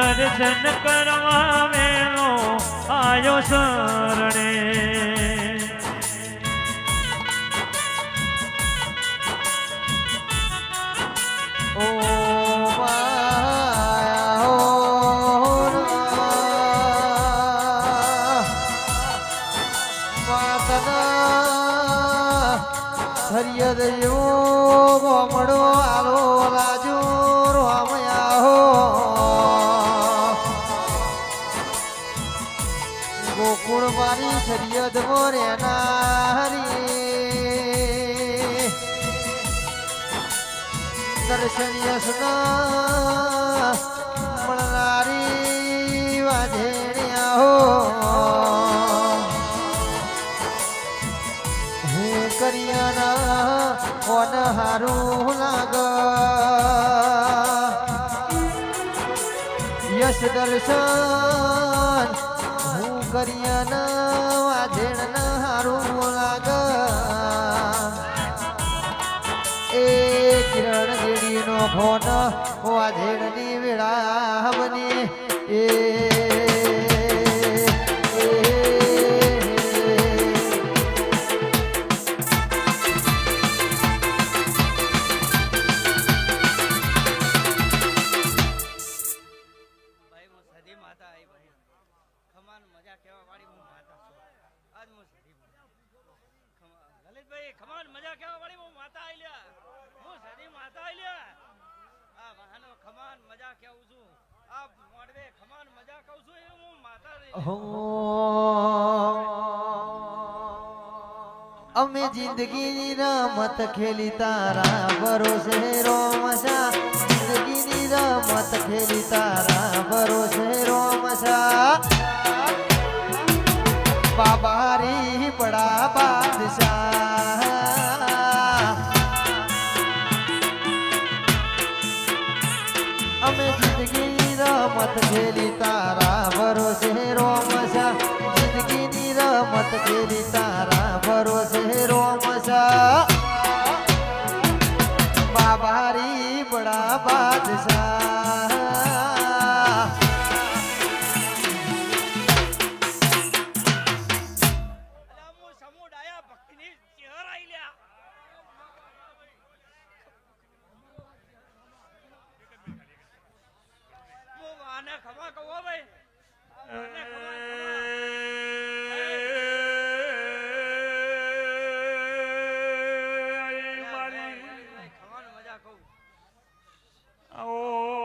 દર્શન કરવા મેલો આયો શરણે ઓ માયા હો રા. માતના હરિયદ જેવો ગોમડો આલો મારી મોરે નારી દર્શન યશના મળનારી વાજેણ્યા હો. હે કરિયાના કોન હારું લાગ. યશ દર્શન હું કરિયાના વાજેણના હારું લાગ એ કિરણ દેડીનો ફોન વાધેડની વેળા બની એ એ. ખમા- લલિતભાઈ ખમાન મજા કેવા વાળી હું માતા આવી લ્યા હું સદી માતા આવી લ્યા આ વાહનો ખમાન મજા કેવું છું. આ મોડવે ખમાન મજા કહું છું. એ હું માતા અમે જિંદગીની રમત ખેલી તારા ભરોસે રોમશા જિંદગીની રમત ખેલી તારા ભરોસે રોમશા બાબારી રમત ખેલી તારા ભરોસે રોમશા જિંદગીની રમત ખેલી તારા આને ખમા કહું મજા કહું ઓ